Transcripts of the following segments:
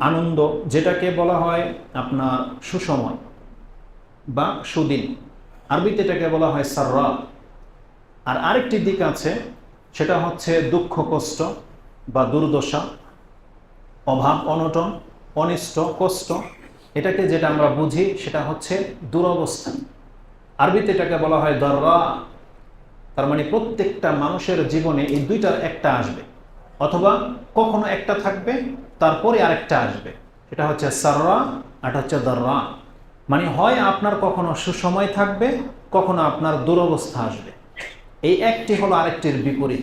আনন্দ, যেটাকে বলা হয় আপনার সুসময় বা সুদিন। আরবিতে এটাকে বলা হয় সাররা। আর আরেকটি দিক আছে, সেটা হচ্ছে দুঃখ, কষ্ট বা দুর্দশা, অভাব, অনটন, অনিষ্ট, কষ্ট। এটাকে যেটা আমরা বুঝি, সেটা হচ্ছে দুরবস্থা। আরবিতে এটাকে বলা হয় দররা। তার মানে প্রত্যেকটা মানুষের জীবনে এই দুইটার একটা আসবে। অথবা কখনো একটা থাকবে, তারপরে আরেকটা আসবে। এটা হচ্ছে সাররা এটা হচ্ছে দররা। মানে হয় আপনার কখনো সুসময় থাকবে, কখনো আপনার দুরবস্থা আসবে। এই একটি হলো আরেকটির বিপরীত।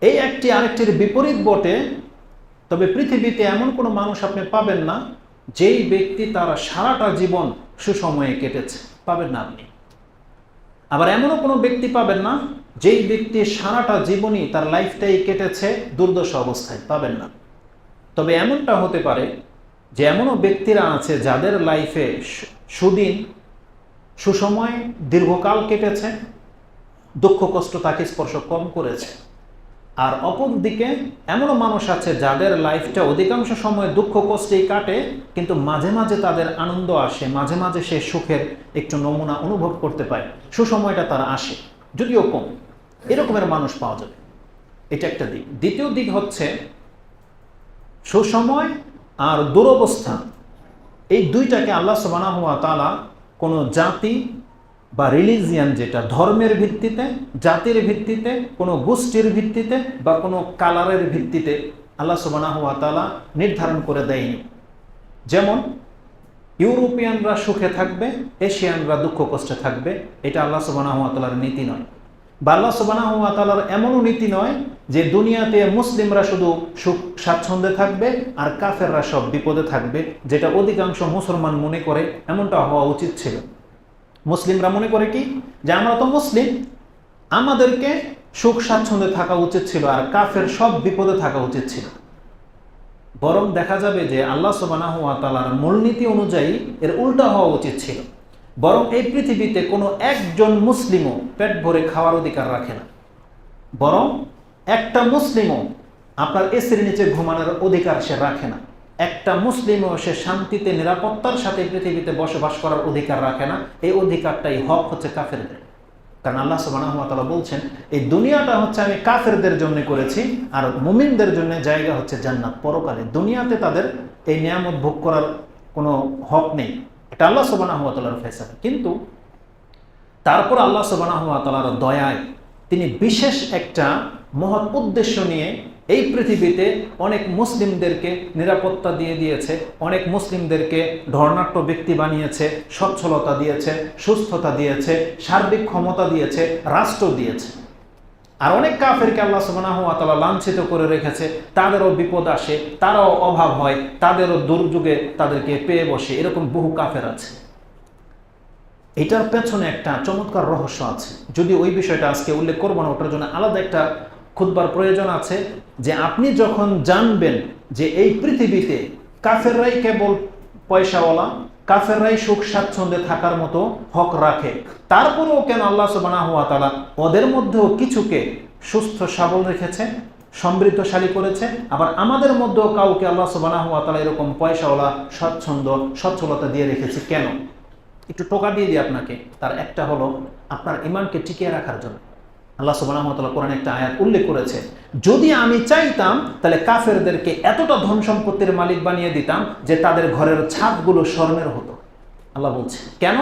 এই একটি আরেকটির বিপরীত বটে, তবে পৃথিবীতে এমন কোনো মানুষ আপনি পাবেন না, যেই ব্যক্তি তার সারাটা জীবন সুসময়ে কেটেছে। পাবেন না আপনি। আবার এমনও কোনো ব্যক্তি পাবেন না, যেই ব্যক্তি সারাটা জীবনই তার লাইফটাই কেটেছে দুর্দশা অবস্থায়, পাবেন না। তবে এমনটা হতে পারে যে এমনও ব্যক্তিরা আছে যাদের লাইফে সুদিন, সুসময় দীর্ঘকাল কেটেছে, দুঃখ কষ্ট তাকে স্পর্শ কম করেছে। আর অপর দিকে এমনও মানুষ আছে যাদের লাইফটা অধিকাংশ সময় দুঃখ কষ্টেই কাটে, কিন্তু মাঝে মাঝে তাদের আনন্দ আসে, মাঝে মাঝে সে সুখের একটু নমুনা অনুভব করতে পায়, সুসময়টা তারা আসে, যদিও কম। এরকমের মানুষ পাওয়া যাবে। এটা একটা দিক। দ্বিতীয় দিক হচ্ছে সুসময় আর দুরবস্থা। এই দুইটাকে আল্লাহ হওয়া তালা কোনো জাতি বা রিলিজিয়ান যেটা, ধর্মের ভিত্তিতে, জাতির ভিত্তিতে, কোনো গোষ্ঠীর ভিত্তিতে বা কোনো কালারের ভিত্তিতে আল্লাহ সুবাহ তালা নির্ধারণ করে দেয়নি। যেমন, ইউরোপিয়ানরা সুখে থাকবে, এশিয়ানরা দুঃখ কষ্টে থাকবে, এটা আল্লাহ সুবাহ তালার নীতি নয়। বা আল্লাহ সুবাহ তালার এমনও নীতি নয় যে দুনিয়াতে মুসলিমরা শুধু সুখ, স্বাচ্ছন্দ্যে থাকবে আর কাফেররা সব বিপদে থাকবে, যেটা অধিকাংশ মুসলমান মনে করে, এমনটা হওয়া উচিত ছিল। মুসলিমরা মনে করে কি? যে আমরা তো মুসলিম, আমাদেরকে সুখ স্বাচ্ছন্দ্যে থাকা উচিত ছিল আর কাফের সব বিপদে থাকা উচিত ছিল। বরং দেখা যাবে যে আল্লাহ সুবানাহ তালার মূলনীতি অনুযায়ী এর উল্টা হওয়া উচিত ছিল। বরং এই পৃথিবীতে কোনো একজন মুসলিমও পেট ভরে খাওয়ার অধিকার রাখে না। বরং একটা মুসলিমও আপনার এসির নিচে ঘুমানোর অধিকার সে রাখে না। একটা মুসলিমও সে শান্তিতে, নিরাপত্তার সাথে পৃথিবীতে বসবাস করার অধিকার রাখে না। এই অধিকারটাই হক হচ্ছে কাফেরদের। কারণ আল্লাহ সুবাহ বলছেন, এই দুনিয়াটা হচ্ছে আমি কাফেরদের জন্য করেছি আর মুমিনদের জন্য জায়গা হচ্ছে জান্নাত। পরকালে দুনিয়াতে তাদের এই নিয়ামত ভোগ করার কোনো হক নেই। এটা আল্লাহ সুবাহ ফেসলা কিন্তু তারপর আল্লাহ সুবাহ দয়ায় তিনি বিশেষ একটা মহৎ উদ্দেশ্য নিয়ে এই পৃথিবীতে অনেক মুসলিমদেরকে নিরাপত্তা দিয়ে দিয়েছে, অনেক মুসলিমদেরকে ধর্নাট্য ব্যক্তি বানিয়েছে, সচ্ছলতা দিয়েছে, সুস্থতা দিয়েছে, সার্বিক ক্ষমতা দিয়েছে, রাষ্ট্র দিয়েছে। আর অনেক কাফেরকে আল্লাহ সুবাহ তালা লাঞ্ছিত করে রেখেছে, তাদেরও বিপদ আসে, তারাও অভাব হয়, তাদেরও দুর্যোগে তাদেরকে পেয়ে বসে, এরকম বহু কাফের আছে। এটার পেছনে একটা চমৎকার রহস্য আছে। যদি ওই বিষয়টা আজকে উল্লেখ করব না, ওটার জন্য আলাদা একটা খুদবার প্রয়োজন আছে যে আপনি যখন জানবেন যে এই পৃথিবীতে কাফেররাই কেবল পয়সাওয়ালা, কাফেররাই সুখ স্বাচ্ছন্দ্যে থাকার মতো হক রাখে, তারপরেও কেন আল্লাহ সুবাহ তালা ওদের মধ্যেও কিছুকে সুস্থ সবল রেখেছে, সমৃদ্ধশালী করেছে, আবার আমাদের মধ্যেও কাউকে আল্লাহ সুবাহ তালা এরকম পয়সাওয়ালা স্বচ্ছন্দ সচ্ছলতা দিয়ে রেখেছে কেন? একটু টোকা দিয়ে দিই আপনাকে, তার একটা হলো আপনার ইমানকে টিকিয়ে রাখার জন্য। আল্লাহ সুবাহতাল্লাহ কোরআন একটা আয়াত উল্লেখ করেছে, যদি আমি চাইতাম, তাহলে কাফেরদেরকে এতটা ধন সম্পত্তির মালিক বানিয়ে দিতাম যে তাদের ঘরের ছাদগুলো স্বর্ণের হতো। আল্লাহ বলছে, কেন?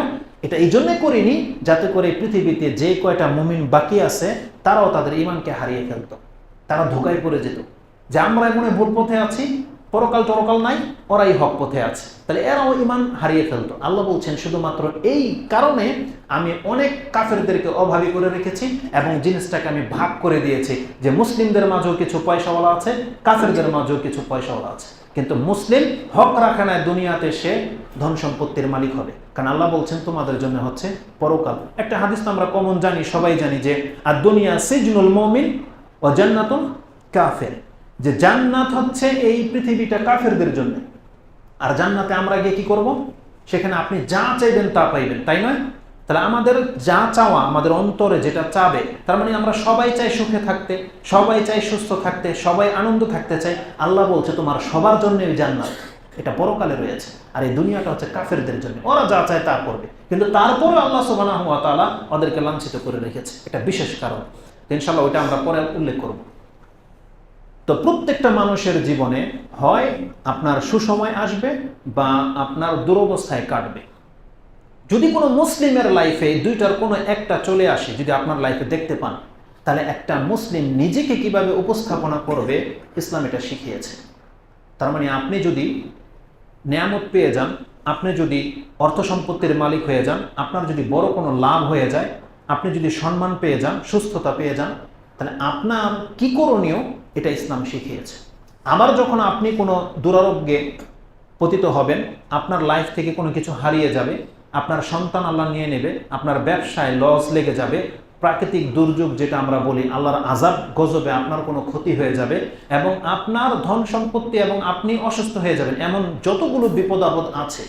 এটা এই জন্যে করিনি যাতে করে পৃথিবীতে যে কয়টা মুমিন বাকি আছে, তারাও তাদের ইমানকে হারিয়ে ফেলতো, তারা ধোকায় পড়ে যেত। যে আমরা এমন ভুল পথে আছি পরকাল টরকাল নাই, ওরাই হক পথে আছে। তাহলে এরাও ইমান হারিয়ে ফেলতো। আল্লাহ বলছেন, শুধুমাত্র এই কারণে আমি অনেক কাফেরদেরকে অভাবী করে রেখেছি এবং জিনিসটাকে আমি ভাগ করে দিয়েছি যে মুসলিমদের মাঝেও কিছু পয়সাওয়ালা আছে, কাফেরদের মাঝেও কিছু পয়সাওয়ালা আছে। কিন্তু মুসলিম হক রাখে না দুনিয়াতে সে ধন সম্পত্তির মালিক হবে। কারণ আল্লাহ বলছেন, তোমাদের জন্য হচ্ছে পরকাল। একটা হাদিস তো আমরা কমন জানি, সবাই জানি যে, আর দুনিয়া সিজনুল মমিন ও জান্নাতুল কাফের। যে জান্নাত হচ্ছে এই পৃথিবীটা কাফেরদের জন্য। আর জান্নাতে আমরা গিয়ে কি করব? সেখানে আপনি যা চাইবেন তা পাইবেন, তাই নয়? তাহলে আমাদের যা চাওয়া, আমাদের অন্তরে যেটা চাবে, তার মানে আমরা সবাই চাই সুখে থাকতে, সবাই চাই সুস্থ থাকতে, সবাই আনন্দ থাকতে চাই। আল্লাহ বলছে, তোমার সবার জন্যই জান্নাত। এটা পরকালে রয়েছে। আর এই দুনিয়াটা হচ্ছে কাফেরদের জন্য। ওরা যা চায় তা করবে। কিন্তু তারপরে আল্লাহ তাআলা ওদেরকে লাঞ্ছিত করে রেখেছে। এটা বিশেষ কারণ। তো ইনশাআল্লাহ ওইটা আমরা পরে উল্লেখ করব। তো প্রত্যেকটা মানুষের জীবনে হয়, আপনার সুসময় আসবে বা আপনার দুরবস্থায় কাটবে। যদি কোনো মুসলিমের লাইফে দুইটার কোনো একটা চলে আসে, যদি আপনার লাইফে দেখতে পান, তাহলে একটা মুসলিম নিজেকে কীভাবে উপস্থাপনা করবে, ইসলাম এটা শিখিয়েছে। তার মানে আপনি যদি নিয়ামত পেয়ে যান, আপনি যদি অর্থ সম্পত্তির মালিক হয়ে যান, আপনার যদি বড় কোনো লাভ হয়ে যায়, আপনি যদি সম্মান পেয়ে যান, সুস্থতা পেয়ে যান, তাহলে আপনার কি করণীয়? এটা ইসলাম শিখিয়েছে। আবার যখন আপনি কোনো দুরারোগ্যে পতিত হবেন, আপনার লাইফ থেকে কোনো কিছু হারিয়ে যাবে, আপনার সন্তান আল্লাহ নিয়ে নেবে, আপনার ব্যবসায় লস লেগে যাবে, প্রাকৃতিক দুর্যোগ যেটা আমরা বলি, আল্লাহর আজাব গজবে আপনার কোনো ক্ষতি হয়ে যাবে এবং আপনার ধন সম্পত্তি এবং আপনি অসুস্থ হয়ে যাবেন, এমন যতগুলো বিপদ আপদ আছে,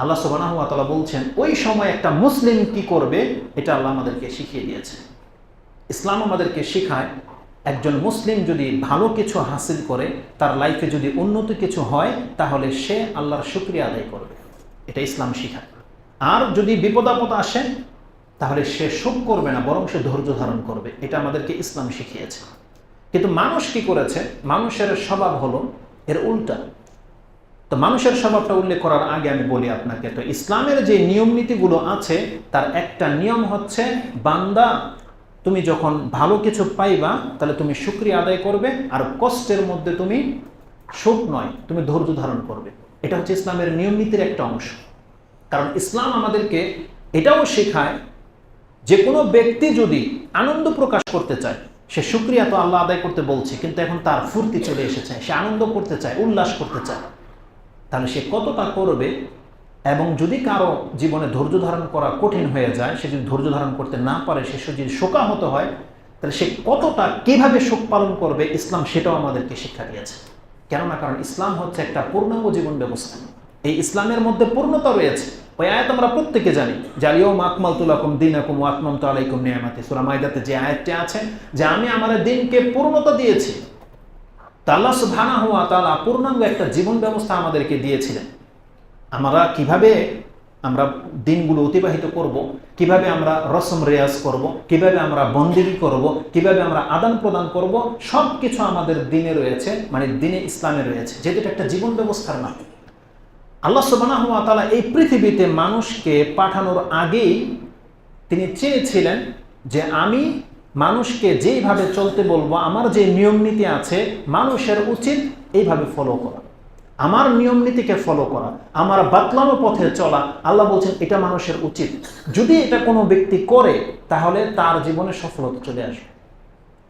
আল্লাহ সুবাহ বলছেন, ওই সময় একটা মুসলিম কি করবে? এটা আল্লাহ আমাদেরকে শিখিয়ে দিয়েছে। ইসলাম আমাদেরকে শেখায় একজন মুসলিম যদি ভালো কিছু হাসিল করে, তার লাইফে যদি উন্নত কিছু হয়, তাহলে সে আল্লাহর শুক্রিয়া আদায় করবে। এটা ইসলাম শেখায় আর যদি বিপদ আপদ আসে, তাহলে সে শোক করবে না, বরং সে ধৈর্য ধারণ করবে। এটা আমাদেরকে ইসলাম শিখিয়েছে। কিন্তু মানুষ কি করেছে? মানুষের স্বভাব হলো, এর উল্টা। তো মানুষের স্বভাবটা উল্লেখ করার আগে আমি বলি আপনাকে, তো ইসলামের যে নিয়ম নীতিগুলো আছে, তার একটা নিয়ম হচ্ছে, বান্দা তুমি যখন ভালো কিছু পাইবা, তাহলে তুমি শুক্রিয়া আদায় করবে আর কষ্টের মধ্যে তুমি শোক নয়, তুমি ধৈর্য ধারণ করবে। এটা হচ্ছে ইসলামের নিয়ম নীতির একটা অংশ। কারণ ইসলাম আমাদেরকে এটাও শেখায়, যে কোনো ব্যক্তি যদি আনন্দ প্রকাশ করতে চায়, সে সুক্রিয়া তো আল্লাহ আদায় করতে বলছে, কিন্তু এখন তার ফুর্তি চলে এসেছে, সে আনন্দ করতে চায়, উল্লাস করতে চায়, তাহলে সে কতটা করবে? এবং যদি কারও জীবনে ধৈর্য ধারণ করা কঠিন হয়ে যায়, সে যদি ধৈর্য ধারণ করতে না পারে, সে যদি শোকাহত হয়, তাহলে সে কতটা, কীভাবে শোক পালন করবে, ইসলাম সেটাও আমাদেরকে শিক্ষা দিয়েছে। কেননা, কারণ ইসলাম হচ্ছে একটা পূর্ণাঙ্গ জীবন ব্যবস্থা। এই ইসলামের মধ্যে পূর্ণতা রয়েছে। ওই আয়াত আমরা প্রত্যেকে জানি জালিও মাকমাল তুলাকুম দিন আকুম আত্মম তো আলাইকুম নিয়ামাতি। সুরা মাইদাতে যে আয়াতটি আছে, যে আমি আমার দিনকে পূর্ণতা দিয়েছি। তা আল্লাহ হওয়া তালা পূর্ণাঙ্গ একটা জীবন ব্যবস্থা আমাদেরকে দিয়েছিলেন। আমরা কীভাবে আমরা দিনগুলো অতিবাহিত করব, কীভাবে আমরা রসম রেয়াজ করব, কীভাবে আমরা বন্দিগি করব, কীভাবে আমরা আদান প্রদান করব সব কিছু আমাদের দিনে রয়েছে মানে দিনে ইসলামে রয়েছে। যেহেতু একটা জীবন ব্যবস্থার নাম আল্লাহ সুবাহ তালা এই পৃথিবীতে মানুষকে পাঠানোর আগেই তিনি চেয়েছিলেন যে আমি মানুষকে যেইভাবে চলতে বলব, আমার যে নিয়ম নীতি আছে, মানুষের উচিত এইভাবে ফলো করা। আমার নিয়ম নীতিকে ফলো করা, আমার বাতলানো পথে চলা, আল্লাহ বলছেন, এটা মানুষের উচিত। যদি এটা কোনো ব্যক্তি করে, তাহলে তার জীবনে সফলতা চলে আসবে।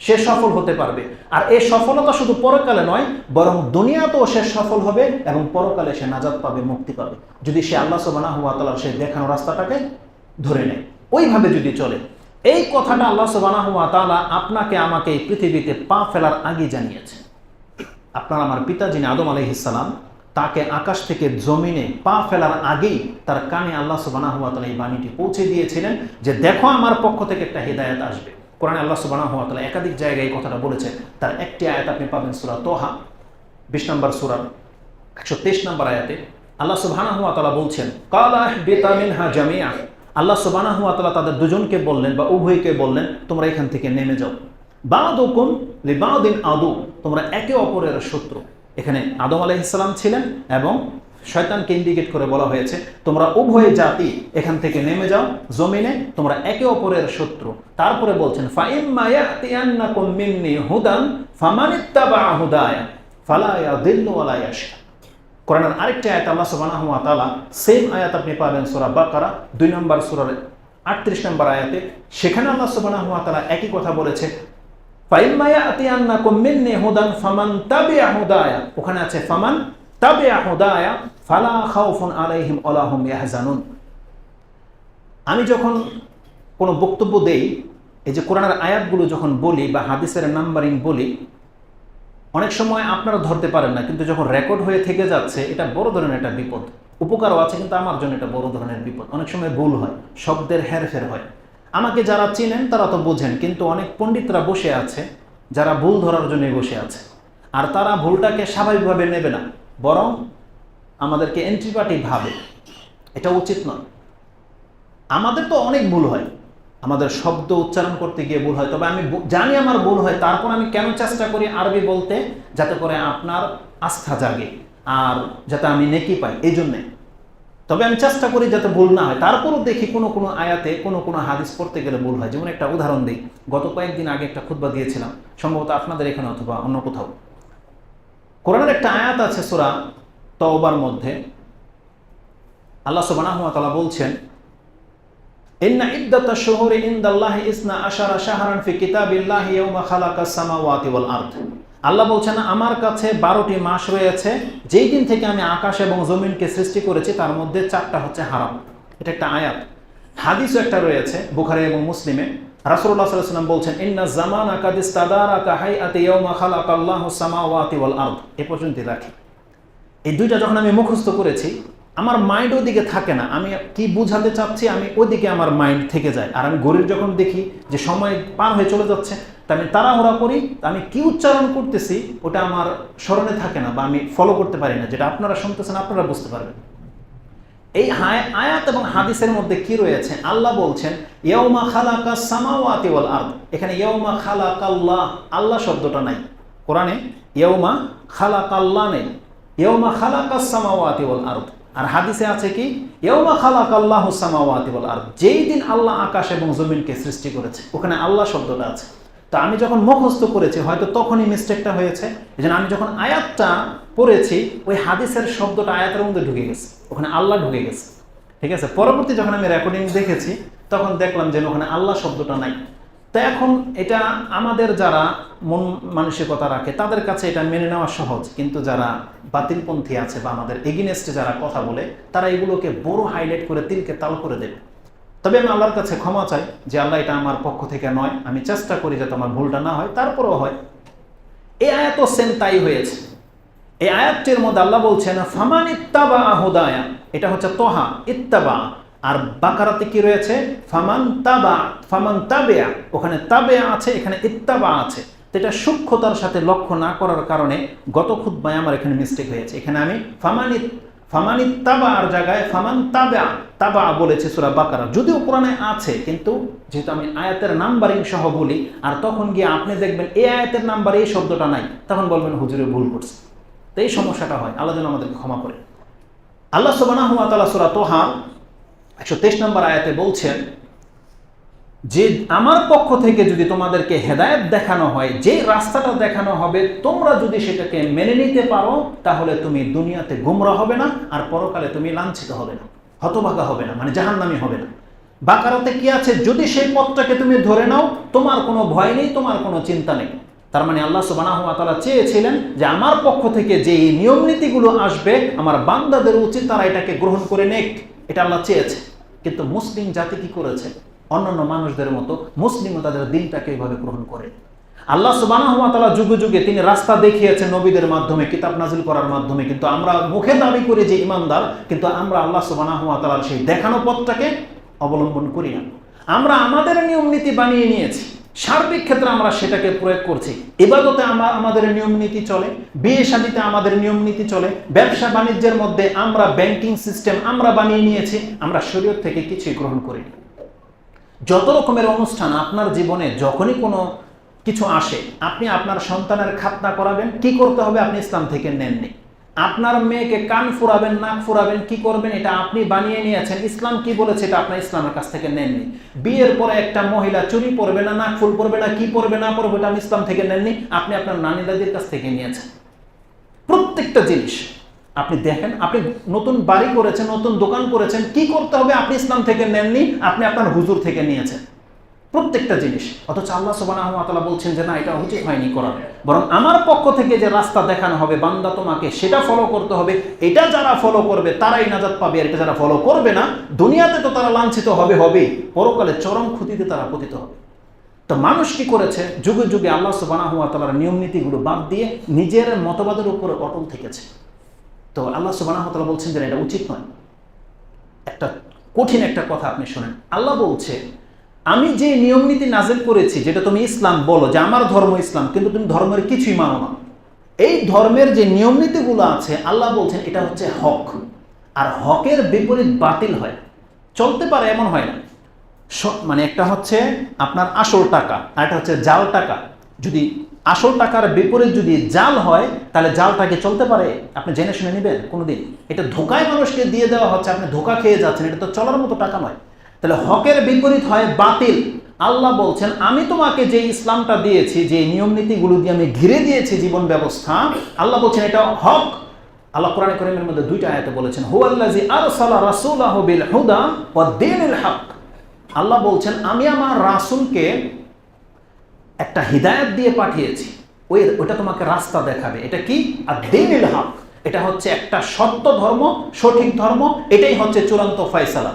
সে সফল হতে পারবে। আর এই সফলতা শুধু পরকালে নয়, বরং দুনিয়াতেও সে সফল হবে এবং পরকালে সে নাজাদ পাবে, মুক্তি পাবে। যদি সে আল্লাহ সবানা হুয়া তালার সেই দেখানো রাস্তাটাকে ধরে নেয়, ওইভাবে যদি চলে, এই কথাটা আল্লাহ সবানা হুয়া তালা আপনাকে, আমাকে এই পৃথিবীতে পা ফেলার আগে জানিয়েছে। আপনার আমার পিতা যিনি আদম আলহিসাল্লাম তাকে আকাশ থেকে জমিনে পা ফেলার আগেই তার কানে আল্লাহ সুবানা হুয়া তালা এই বাণীটি পৌঁছে দিয়েছিলেন যে দেখো আমার পক্ষ থেকে একটা হেদায়ত আসবে। কোরআন আল্লাহ সুবাহ তালা একাধিক জায়গায় এই কথাটা বলেছেন তার একটি আয়াত আপনি পাবেন সুরা তোহা, বিশ নম্বর সুরা, একশো তেইশ নম্বর আয়াতে আল্লাহ সুবাহানা হুয়া তালা বলছেন কালাহ বেতামিন হা জামিয়া আল্লাহ সুবাহানা হুয়া তালা তাদের দুজনকে বললেন বা উভয়কে বললেন, তোমরা এখান থেকে নেমে যাও। তোমরা একে অপরের শত্রু। এখানে আদম আলাইহিসসালাম ছিলেন এবং শয়তানকে ইন্ডিকেট করে বলা হয়েছে, তোমরা উভয় জাতি এখান থেকে নেমে যাও, জমিনে তোমরা একে অপরের শত্রু। তারপরে বলছেন হুদান আরেকটি আয়াত আল্লাহ সেম আয়াত আপনি পাবেন বাকারা, দুই নম্বর সূরার 38 নম্বর আয়াতে। সেখানে একই কথা ফামান ওখানে আছে ফামান ফালা আলাইহিম আমি যখন কোনো বক্তব্য দেই, এই যে কোরআনের আয়াতগুলো যখন বলি বা হাদিসের নাম্বারিং বলি, অনেক সময় আপনারা ধরতে পারেন না, কিন্তু যখন রেকর্ড হয়ে থেকে যাচ্ছে, এটা বড় ধরনের একটা বিপদ। উপকারও আছে, কিন্তু আমার জন্য এটা বড় ধরনের বিপদ। অনেক সময় ভুল হয়, শব্দের হেরফের হয়। আমাকে যারা চিনেন তারা তো বোঝেন, কিন্তু অনেক পণ্ডিতরা বসে আছে, যারা ভুল ধরার জন্য বসে আছে। আর তারা ভুলটাকে স্বাভাবিকভাবে নেবে না, বরং আমাদেরকে এন্ট্রিপাটি ভাবে। এটা উচিত নয়। আমাদের তো অনেক ভুল হয়। আমাদের শব্দ উচ্চারণ করতে গিয়ে ভুল হয়, তবে আমি জানি আমার ভুল হয়, তারপর আমি কেন চেষ্টা করি আরবি বলতে? যাতে করে আপনার আস্থা জাগে, আর যাতে আমি নেকি পাই এই জন্যে তবে আমি চেষ্টা করি যাতে ভুল না হয়। তারপরও দেখি কোনো কোনো আয়াতে কোনো কোনো হাদিস পড়তে গেলে ভুল হয়। যেমন একটা উদাহরণ দিই। গত কয়েকদিন আগে একটা খুতবা দিয়েছিলাম। সম্ভবত আপনাদের এখানে অথবা অন্য কোথাও। কোরআনের একটা আয়াত আছে সুরা তওবার মধ্যে। আল্লাহ সুবহানাহু ওয়া বলছেন, ইন্না ইনদাল্লাহি ইসনা আশারা শাহরান ফি কিতাবিল্লাহি ইয়াওমা খালাকাস সামাওয়াতি ওয়াল আরদ। আল্লাহ বলছেন, আমার কাছে বারোটি মাস রয়েছে, যেই দিন থেকে আমি আকাশ এবং জমিনকে সৃষ্টি করেছি, তার মধ্যে চারটা হচ্ছে হারাম। এটা একটা আয়াত। হাদিসও একটা রয়েছে, বুখারে এবং মুসলিমে। আলাইহি ওয়াসাল্লাম বলছেন, ইন্না জামানা কাদিস তাদারাকা হাইআতি ইয়াওমা খালাকাল্লাহু সামাওয়াতি ওয়াল আরদ। এ পর্যন্ত রাখি এই দুইটা যখন আমি মুখস্থ করেছি, আমার মাইন্ড ওদিকে থাকে না। আমি কি বুঝাতে চাচ্ছি, আমি ওদিকে আমার মাইন্ড থেকে যায়। আর আমি ঘড়ির যখন দেখি যে সময় পার হয়ে চলে যাচ্ছে তা আমি তাড়াহুড়া করি, আমি কি উচ্চারণ করতেছি, ওটা আমার স্মরণে থাকে না বা আমি ফলো করতে পারি না, যেটা আপনারা শুনতেছেন, আপনারা বুঝতে পারবেন। এই আয়াত এবং হাদিসের মধ্যে কি রয়েছে? আল্লাহ বলছেন ইয়ৌমা খালাকা সামাওয়াতি ওয়াল আরদ। এখানে ইয়ৌমা খালাকাল্লাহ, আল্লাহ শব্দটা নাই। কোরআনে ইয়ৌমা খালাকাল্লাহ নেই। ইয়ৌমা খালাকাস সামাওয়াতি ওয়াল আরদ। আর হাদিসে আছে কি? ইয়ৌমা খালাকাল্লাহু সামাওয়াতি ওয়াল আরদ। যেই দিন আল্লাহ আকাশ এবং জমিনকে সৃষ্টি করেছে, ওখানে আল্লাহ শব্দটা আছে। তো আমি যখন মুখস্থ করেছি, হয়তো তখনই মিস্টেকটা হয়েছে। এই আমি যখন আয়াতটা পড়েছি, ওই হাদিসের শব্দটা আয়াতের মধ্যে ঢুকে গেছে। ওখানে আল্লাহ ঢুকে গেছে। ঠিক আছে? পরবর্তী যখন আমি রেকর্ডিং দেখেছি, তখন দেখলাম যে ওখানে আল্লাহ শব্দটা নাই। তো এখন এটা আমাদের যারা মন মানসিকতা রাখে, তাদের কাছে এটা মেনে নেওয়া সহজ। কিন্তু যারা বাতিলপন্থী আছে বা আমাদের এগিনেস্টে যারা কথা বলে, তারা এগুলোকে বড় হাইলাইট করে, তিলকে তাল করে দেবে। তবে আমি আল্লাহর কাছে ক্ষমা চাই যে আল্লাহ এটা আমার পক্ষ থেকে নয়। আমি চেষ্টা করি যাতে আমার ভুলটা না হয়, তারপরেও হয়। এই আয়াতও সেম তাই হয়েছে। এই আয়াতটির মধ্যে আল্লাহ বলছেন, ফামান ইত্তাবা হুদায়া এটা হচ্ছে তোহা, ইত্তাবা। আর বাকারাতে কি রয়েছে? ফামান তাবা ফামান তাবেয়া ওখানে তাবেয়া আছে, এখানে ইত্তাবা আছে। তো এটা সূক্ষ্মতার সাথে লক্ষ্য না করার কারণে গত খুদ্ায় আমার এখানে মিস্টেক হয়েছে। এখানে আমি ফামানি ফামানি তাবা আর জায়গায় ফামান তাবা তাবা বলেছে সুরা বাকারা। যদিও কোরআনে আছে, কিন্তু যেহেতু আমি আয়াতের নাম্বারিং সহ বলি, আর তখন গিয়ে আপনি দেখবেন এই আয়াতের নাম্বারে এই শব্দটা নাই, তখন বলবেন, হুজুরে ভুল করছে। তো এই সমস্যাটা হয়। আল্লাহ যেন আমাদেরকে ক্ষমা করে। আল্লাহ সুবানাহু তালা সুরা তোহা একশো তেইশ নম্বর আয়াতে বলছেন যে আমার পক্ষ থেকে যদি তোমাদেরকে হেদায়েত দেখানো হয়, যে রাস্তাটা দেখানো হবে, তোমরা যদি সেটাকে মেনে নিতে পারো, তাহলে তুমি দুনিয়াতে গুমরা হবে না আর পরকালে তুমি লাঞ্ছিত হবে না, হতভাগা হবে না মানে জাহান্নামি হবে না। বাকারাতে কি আছে? যদি সেই পথটাকে তুমি ধরে নাও, তোমার কোনো ভয় নেই, তোমার কোনো চিন্তা নেই। তার মানে আল্লাহ সুবানাহু তাআলা চেয়েছিলেন যে আমার পক্ষ থেকে যে এই নিয়ম নীতিগুলো আসবে, আমার বান্দাদের উচিত তারা এটাকে গ্রহণ করে নেক। এটা আল্লাহ চেয়েছে। কিন্তু মুসলিম জাতি কি করেছে? অন্যান্য মানুষদের মতো মুসলিমও তাদের দিনটাকে এইভাবে গ্রহণ করে। আল্লাহ তাআলা যুগে যুগে তিনি রাস্তা দেখিয়েছেন নবীদের মাধ্যমে, কিতাব নাজিল করার মাধ্যমে। কিন্তু আমরা মুখে দাবি করি যে ইমানদার, কিন্তু আমরা আল্লাহ তাআলার সেই দেখানো পথটাকে অবলম্বন করি না। আমরা আমাদের নিয়ম নীতি বানিয়ে নিয়েছি। সার্বিক ক্ষেত্রে আমরা সেটাকে প্রয়োগ করছি। এবাদতে আমরা আমাদের নিয়ম নীতি চলে, বিয়ে শাদিতে আমাদের নিয়ম নীতি চলে, ব্যবসা বাণিজ্যের মধ্যে আমরা ব্যাংকিং সিস্টেম আমরা বানিয়ে নিয়েছি, আমরা শরীয়ত থেকে কিছুই গ্রহণ করিনি। যত রকমের অনুষ্ঠান আপনার জীবনে যখনই কোনো কিছু আসে, আপনি আপনার সন্তানের খাতনা করাবেন, কি করতে হবে আপনি ইসলাম থেকে নেননি। আপনার মেয়েকে কান ফুরাবেন, নাক ফুরাবেন, কি করবেন এটা আপনি বানিয়ে নিয়েছেন, ইসলাম কি বলেছে এটা আপনার ইসলামের কাছ থেকে নেননি। বিয়ের পরে একটা মহিলা চুরি পরবে না, নাক ফুল পরবে না, কি পরবে না পরবে এটা আপনি ইসলাম থেকে নেননি, আপনি আপনার নানি দাদির কাছ থেকে নিয়েছেন। প্রত্যেকটা জিনিস আপনি দেখেন, আপনি নতুন বাড়ি করেছেন, নতুন দোকান করেছেন, কি করতে হবে আপনি ইসলাম থেকে নেননি, আপনি আপনার হুজুর থেকে নিয়েছেন। প্রত্যেকটা জিনিস। অথচ আল্লাহ ওয়া বলছেন যে, না, এটা উচিত হয়নি করার। বরং আমার পক্ষ থেকে যে রাস্তা দেখানো হবে, বান্দা তোমাকে সেটা ফলো করতে হবে, এটা যারা ফলো করবে, তারাই নাজাত পাবে, আর এটা যারা ফলো করবে না, দুনিয়াতে তো তারা লাঞ্ছিত হবে হবে পরকালে চরম ক্ষতিতে তারা পতিত হবে। তো মানুষ কি করেছে? যুগে যুগে আল্লাহ সুবহানাহু ওয়া তাআলার নিয়ম নীতিগুলো বাদ দিয়ে নিজের মতবাদের উপরে অটল থেকেছে। তো আল্লাহ সুবাহ বলছেন যে এটা উচিত নয়। একটা কঠিন একটা কথা আপনি শোনেন। আল্লাহ বলছে, আমি যে নিয়ম নীতি নাজেল করেছি, যেটা তুমি ইসলাম বলো, যে আমার ধর্ম ইসলাম, কিন্তু তুমি ধর্মের কিছুই মানো না। এই ধর্মের যে নিয়ম নীতিগুলো আছে, আল্লাহ বলছেন এটা হচ্ছে হক। আর হকের বিপরীত বাতিল হয়। চলতে পারে এমন হয় না। মানে একটা হচ্ছে আপনার আসল টাকা, আর একটা হচ্ছে জাল টাকা। যদি আসল টাকার বিপরীত যদি জাল হয়, তাহলে জালটাকে চলতে পারে? আপনি জেনে শুনে নেবেন কোনোদিন। এটা ধোকায় মানুষকে দিয়ে দেওয়া হচ্ছে, আপনি ধোকা খেয়ে যাচ্ছেন, এটা তো চলার মতো টাকা নয়। তাহলে হকের বিপরীত হয় বাতিল। আল্লাহ বলছেন, আমি তোমাকে যে ইসলামটা দিয়েছি, যে নিয়ম নীতিগুলো দিয়ে আমি ঘিরে দিয়েছি জীবন ব্যবস্থা, আল্লাহ বলছেন এটা হক। আল্লাহ কোরআন করিমের মধ্যে দুইটা আয়াতে বলেছেন হুয়াল্লাজি আরসালা রাসূলাহু হুদা ওয়া হক। আল্লাহ বলছেন, আমি আমার রাসূলকে একটা হিদায়াত দিয়ে পাঠিয়েছি। ওই ওটা তোমাকে রাস্তা দেখাবে। এটা কি? আর দিনিল হক। এটা হচ্ছে একটা সত্য ধর্ম, সঠিক ধর্ম। এটাই হচ্ছে চূড়ান্ত ফয়সালা।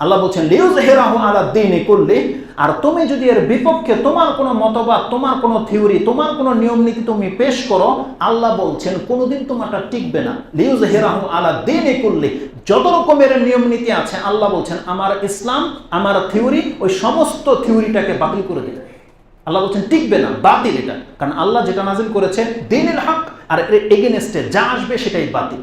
আল্লাহ বলছেন লিউজ হেরাহু আলা দিনে করলে আর তুমি যদি এর বিপক্ষে তোমার কোনো মতবাদ, তোমার কোনো থিওরি, তোমার কোনো নিয়ম নীতি তুমি পেশ করো, আল্লাহ বলছেন, কোনোদিন তোমারটা টিকবে না। লিউজ হেরাহু আলা দিনে করলে যত রকমের নিয়ম নীতি আছে, আল্লাহ বলছেন, আমার ইসলাম, আমার থিওরি, ওই সমস্ত থিওরিটাকে বাতিল করে দেবে। আল্লাহ বলছেন, টিকবে না বাতিল এটা। কারণ আল্লাহ যেটা নাজিল করেছেন, দিনের হক, আর এগেনস্টে যা আসবে সেটাই বাতিল।